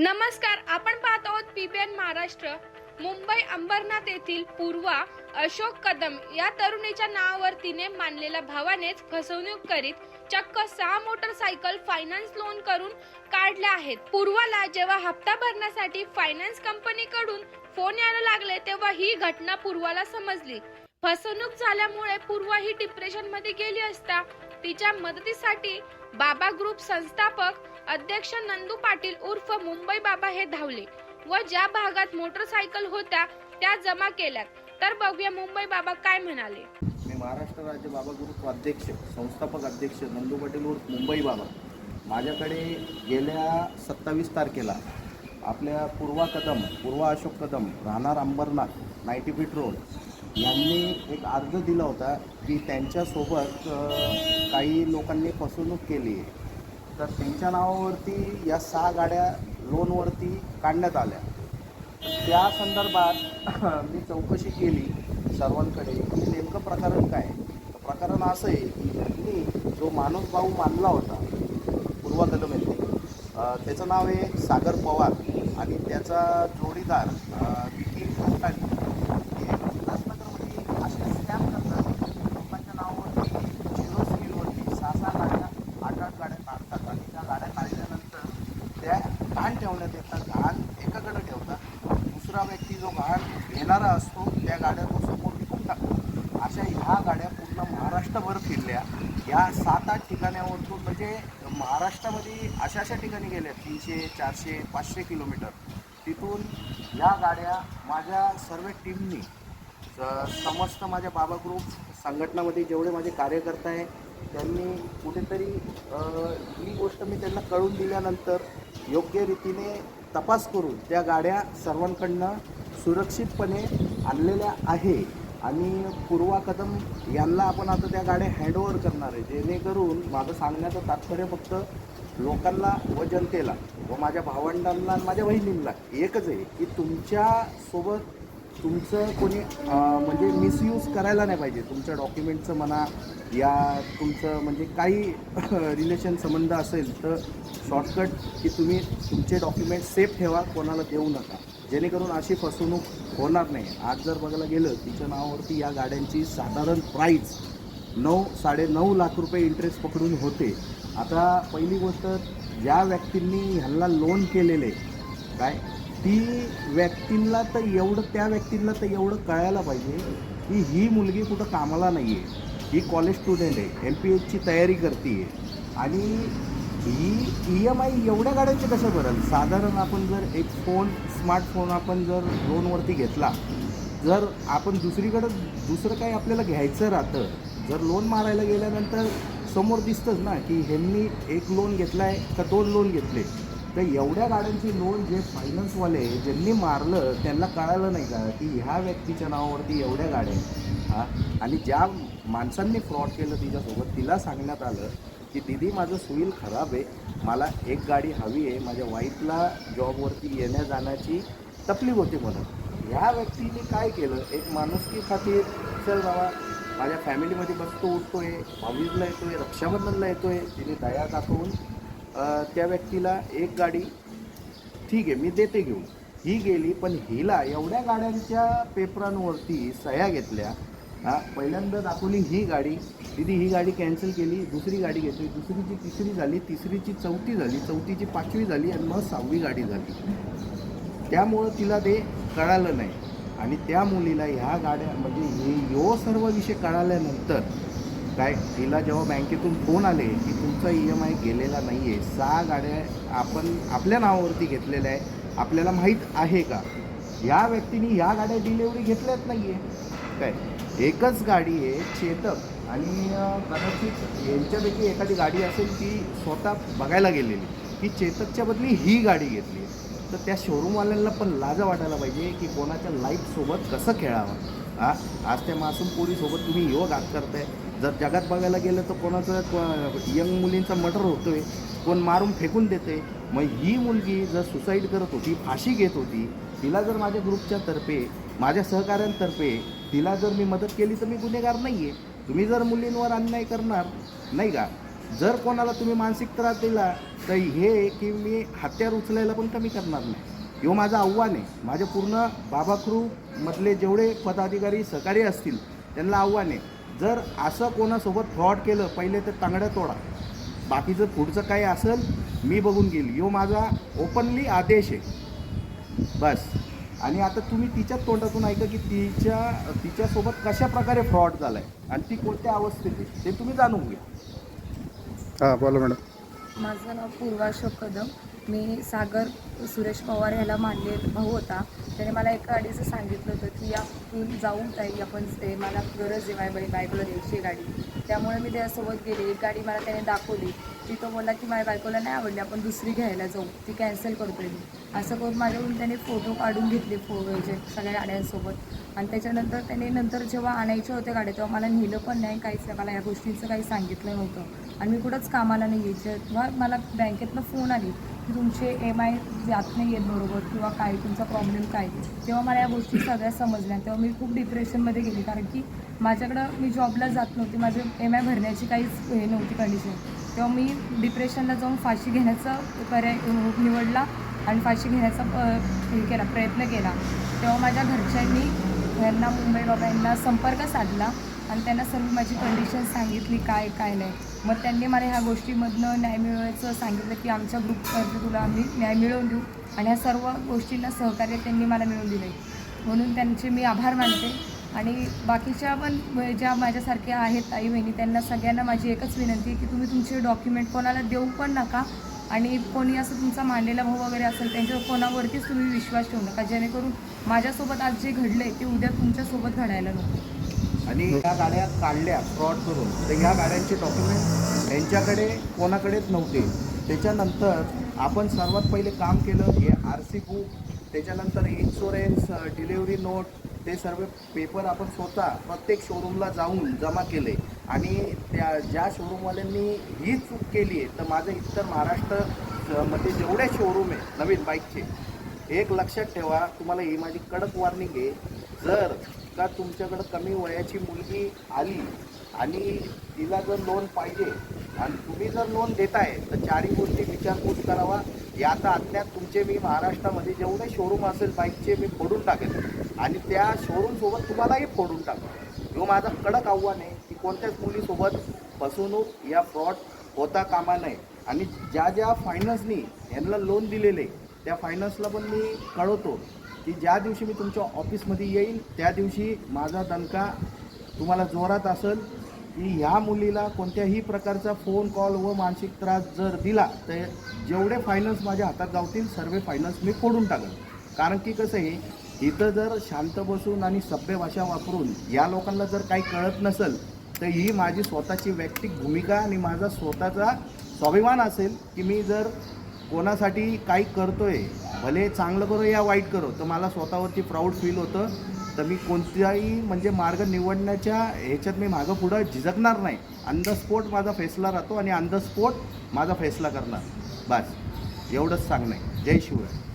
नमस्कार आपण पाहत आहोत पीबीएन महाराष्ट्र. मुंबई अंबरनाथ येथील पूर्वा अशोक कदम या तरुणीच्या नावावर तिने मानलेल्या भावानेच फसवणूक करीत चक्क सहा मोटरसायकल फायनान्स लोन करून काढल्या आहेत. पूर्वाला जेव्हा हप्ता भरण्यासाठी फायनान्स कंपनीकडून फोन यायला लागले तेव्हा ही घटना पूर्वाला समजली. फसवणूक झाल्यामुळे पूर्वा ही डिप्रेशनमध्ये गेली असता तिच्या मदतीसाठी बाबा ग्रुप संस्थापक अध्यक्ष नंदू पाटील उर्फ मुंबई बाबा हे धावले व ज्या भागात मोटरसायकल होत्या त्या जमा केल्यात. तर बघूया मुंबई बाबा काय म्हणाले. मी महाराष्ट्र राज्य बाबा ग्रुप अध्यक्ष संस्थापक अध्यक्ष नंदू पाटील उर्फ मुंबई बाबा. माझ्याकडे गेल्या सत्तावीस तारखेला आपल्या पूर्वा कदम पूर्वा अशोक कदम राहणार अंबरनाथ नाईटी फीट रोड यांनी एक अर्ज दिला होता की त्यांच्यासोबत काही लोकांनी फसवणूक केली आहे. तर त्यांच्या नावावरती या सहा गाड्या लोनवरती काढण्यात आल्या. त्या संदर्भात मी चौकशी केली सर्वांकडे. की नेमकं प्रकरण काय? आहे. प्रकरण असं आहे की त्यांनी जो माणूस भाऊ मानला होता पूर्वा कदम त्याचं नाव आहे सागर पवार आणि त्याचा जोडीदार अं, विकी खंडाणी हे उल्हासनगरमध्ये असे स्कॅम करतात लोकांच्या नावावरती झिरो स्किलवरती सहा सहा गाड्या आठ आठ गाड्या काढतात आणि त्या गाड्या काढल्यानंतर त्या घाण ठेवण्यात येतात घाण एकाकडे ठेवतात दुसरा व्यक्ती जो घाण घेणारा असतो त्या गाड्या तो समोर विकून टाकतो अशा ह्या गाड्या पूर्ण महाराष्ट्रभर फिरल्या. या सात आठ ठिकाणावरतून म्हणजे महाराष्ट्रामध्ये अशा अशा ठिकाणी गेल्या तीनशे चारशे पाचशे किलोमीटर. तिथून या गाड्या माझ्या सर्व टीमनी स- समस्त माझ्या बाबा ग्रुप संघटनामध्ये जेवढे माझे कार्यकर्ते आहे त्यांनी कुठेतरी ही गोष्ट मी त्यांना कळून दिल्यानंतर योग्य रीतीने तपास करून त्या गाड्या सर्वांकडनं सुरक्षितपणे आणलेल्या आहे. आणि पूर्वा कदम यांना आपण आता त्या गाड्या हँडओव्हर करणार आहे. जेणेकरून माझं सांगण्याचं तात्पर्य फक्त लोकांना व जनतेला व माझ्या भावंडांना आणि माझ्या बहिणींना एकच आहे की तुमच्यासोबत तुमचं कोणी म्हणजे मिसयूज करायला नाही पाहिजे. तुमच्या डॉक्युमेंटचं म्हणा या तुमचं म्हणजे काही रिलेशन संबंध असेल तर शॉर्टकट की तुम्ही तुमचे डॉक्युमेंट सेफ ठेवा कोणाला देऊ नका. जेणेकरून अशी फसवणूक होणार नाही. आज जर बघायला गेलं तिच्या नावावरती या गाड्यांची साधारण प्राईज नऊ साडेनऊ लाख रुपये इंटरेस्ट पकडून होते. आता पहिली गोष्ट ज्या व्यक्तींनी ह्यांना लोन केलेले काय? ती व्यक्तींना तर एवढं त्या व्यक्तींना तर एवढं कळायला पाहिजे की ही मुलगी कुठं कामाला नाही आहे ही कॉलेज स्टुडंट आहे एम पी एचची तयारी करते आहे आणि ही ई एम आय एवढ्या गाड्यांचे कसं भरेल? साधारण आपण जर एक फोन स्मार्टफोन आपण जर लोनवरती घेतला जर आपण दुसरीकडं दुसरं काही आपल्याला घ्यायचं राहतं जर लोन मारायला गेल्यानंतर समोर दिसतंच ना की ह्यांनी एक लोन घेतला आहे का दोन लोन घेतले तर एवढ्या गाड्यांची लोन जे फायनान्सवाले ज्यांनी मारलं त्यांना कळालं नाही का की ह्या व्यक्तीच्या नावावरती एवढ्या गाड्या आहेत. हां? आणि ज्या माणसांनी फ्रॉड केलं तिच्यासोबत तिला सांगण्यात आलं की दिदी माझं सुईल खराब आहे. मला एक गाडी हवी आहे. माझ्या वाईफला जॉबवरती येण्या जाण्याची तकलीफ होती म्हणून. ह्या व्यक्तीने काय केलं? एक माणुसकी खातीर चल बाबा माझ्या फॅमिलीमध्ये बसतो उठतोय भावीजला येतोय रक्षाबंधनला येतोय तिने दया दाखवून त्या व्यक्तीला एक गाडी ठीक आहे मी देते घेऊन. ही गेली पण हिला एवढ्या गाड्यांच्या पेपरांवरती सह्या घेतल्या हा पहिल्यांदा दाखवली ही गाडी. दिदी ही गाडी कॅन्सल केली दुसरी गाडी घेतली. दुसरीची तिसरी झाली तिसरीची चौथी झाली चौथीची पाचवी झाली आणि मग सहावी गाडी झाली. त्यामुळं तिला ते कळालं नाही. आणि त्या मुलीला ह्या गाड्या म्हणजे हे यो सर्व विषय कळाल्यानंतर काय तिला जेव्हा बँकेतून फोन आले की तुमचा ई एम आय गेलेला नाही आहे सहा गाड्या आपण आपल्या नावावरती घेतलेल्या आहे आपल्याला माहीत आहे का? या व्यक्तीने ह्या गाड्या डिलेवरी घेतल्याच नाही आहे काय? एकच गाडी आहे चेतक. आणि कदाचित यांच्यापैकी एखादी गाडी असेल ती स्वतः बघायला गेलेली. की चेतकच्या बदली ही गाडी घेतली. तर त्या शोरूमवाल्यांना पण लाज वाटायला पाहिजे की कोणाच्या लाईफसोबत कसं खेळावं. हा आज त्या मासूम पोरीसोबत तुम्ही योग आत करताय. जर जगात बघायला गेलं तर कोणाचं यंग मुलींचा मर्डर होतोय कोण मारून फेकून देते मग ही मुलगी जर सुसाईड करत होती फाशी घेत होती तिला जर माझ्या ग्रुपच्या तर्फे माझ्या सहकाऱ्यांतर्फे तिला जर मी मदत केली तर मी गुन्हेगार नाही आहे तुम्ही जर मुलींवर अन्याय करणार नाही का? जर कोणाला तुम्ही मानसिक त्रास दिला तर हे की मी हत्यार उचलायला पण कमी करणार नाही. ह्यो माझं आव्हान आहे. माझे पूर्ण बाबा मधले जेवढे पदाधिकारी सहकारी असतील त्यांना आव्हान आहे. जर असं कोणासोबत फ्रॉड केलं पहिले तर तांगड्या तोडा. बाकीचं पुढचं काय असेल मी बघून घेईल. ह्यो माझा ओपनली आदेश आहे. बस. आणि आता तुम्ही तिच्याच तोंडातून ऐका की तिच्या तिच्यासोबत कशा प्रकारे फ्रॉड झाला आहे आणि ती कोणत्या अवस्थेत आहे ते तुम्ही जाणून घ्या. हां बोला मॅडम. माझं नाव पूर्वा कदम. मी सागर सुरेश पवार ह्याला मानले भाऊ होता. त्याने मला एका गाडीचं सांगितलं होतं की आपण जाऊ ताई आपण ते मला गरज आहे माझ्या बाई- बायकोला द्यायची गाडी. त्यामुळे मी त्याच्यासोबत गेले. एक गाडी मला त्याने दाखवली. ती तो बोलला की माझ्या बायकोला नाही आवडली आपण दुसरी घ्यायला जाऊ. ती कॅन्सल करतो मी. असं करून माझ्याकडून त्याने फोटो काढून घेतले फो जे म्हणजे सगळ्या गाड्यांसोबत. आणि त्याच्यानंतर त्याने नंतर जेव्हा आणायच्या होत्या गाड्या तेव्हा मला नेलं पण नाही काहीच नाही. मला या गोष्टींचं काही सांगितलं नव्हतं. आणि मी कुठंच कामाला नाही यायचे. जेव्हा मला बँकेतनं फोन आली. की तुमचे एम आय जात नाही आहेत बरोबर किंवा काय तुमचा प्रॉब्लेम काय? तेव्हा मला या गोष्टी सगळ्या समजल्या. तेव्हा मी खूप डिप्रेशनमध्ये गेली. कारण की माझ्याकडं मी जॉबला जात नव्हती. माझे एम आय भरण्याची काहीच हे नव्हती कंडिशन तेव्हा मी डिप्रेशनला जाऊन फाशी घेण्याचा पर्याय निवडला आणि फाशी घेण्याचा हे केला प्रयत्न केला. तेव्हा माझ्या घरच्यांनी यांना मुंबई बाबा यांना संपर्क साधला. आणि त्यांना सर्व माझी कंडिशन सांगितली काय काय नाही. मग त्यांनी मला ह्या गोष्टीमधनं न्याय मिळवायचं सांगितलं की आमच्या ग्रुपतर्फे तुला आम्ही न्याय मिळवून देऊ. आणि ह्या सर्व गोष्टींना सहकार्य त्यांनी मला मिळवून दिले म्हणून त्यांचे मी आभार मानते. आणि बाकीच्या पण ज्या माझ्यासारख्या आहेत ताई बहिणी त्यांना सगळ्यांना माझी एकच विनंती आहे की तुम्ही तुमचे डॉक्युमेंट कोणाला देऊ पण नका. आणि कोणी असं तुमचा मांडलेला भाऊ वगैरे असेल त्यांच्या कोणावरतीच तुम्ही विश्वास ठेवू नका. जेणेकरून माझ्यासोबत आज जे घडलं आहे ते उद्या तुमच्यासोबत घडायला नको. आणि ह्या गाड्या काढल्या फ्रॉड करून. तर ह्या गाड्यांचे डॉक्युमेंट यांच्याकडे कोणाकडेच नव्हते. त्याच्यानंतर आपण सर्वात पहिले काम केलं हे आर सी बुक त्याच्यानंतर इन्शुरन्स डिलेवरी नोट ते सर्व पेपर आपण स्वतः प्रत्येक शोरूमला जाऊन जमा केले. आणि त्या ज्या शोरूमवाल्यांनी ही चूक केली आहे तर माझं इतर महाराष्ट्रमध्ये जेवढे शोरूम आहे नवीन बाईकचे एक लक्षात ठेवा तुम्हाला ही माझी कडक वॉर्निंग आहे. जर का तुमच्याकडं कमी वयाची मुलगी आली आणि तिला जर लोन पाहिजे आणि तुम्ही जर लोन देताय तर चारही गोष्टी विचारपूस करावा. या अज्ञात तुमचे मी महाराष्ट्रामध्ये जेवढे शोरूम असेल बाईकचे मी फोडून टाकेन. आणि त्या शोरूमसोबत तुम्हालाही फोडून टाकेन जो माझा कडक आव्हान आहे की कोणत्याच मुलीसोबत फसवणूक या फ्रॉड होता कामा नये. आणि ज्या ज्या फायनान्सनी यांना लोन दिलेले त्या फायनान्सला पण मी कळवतो. की ज्या दिवशी मी तुमच्या ऑफिसमध्ये येईल त्या दिवशी माझा दणका तुम्हाला जोरात असेल की ह्या मुलीला कोणत्याही प्रकारचा फोन कॉल व मानसिक त्रास जर दिला तर जेवढे फायनान्स माझ्या हातात गावतील सर्व फायनान्स मी फोडून टाकेल कारण की कसं आहे इथं जर शांत बसून आणि सभ्य भाषा वापरून या लोकांना जर काही कळत नसेल तर ही माझी स्वतःची वैयक्तिक भूमिका आणि माझा स्वतःचा स्वाभिमान असेल की मी जर कोणासाठी काही करतो आहे भले चांगलं करो या वाईट करो तर मला स्वतःवरती प्राऊड फील होतं. तर मी कोणत्याही म्हणजे मार्ग निवडण्याच्या ह्याच्यात मी मागं पुढं झिजकणार नाही. ऑन द स्पॉट माझा फैसला राहतो आणि ऑन द स्पॉट माझा फैसला करणार. बस. एवढंच सांगणं आहे. जय शिवराय.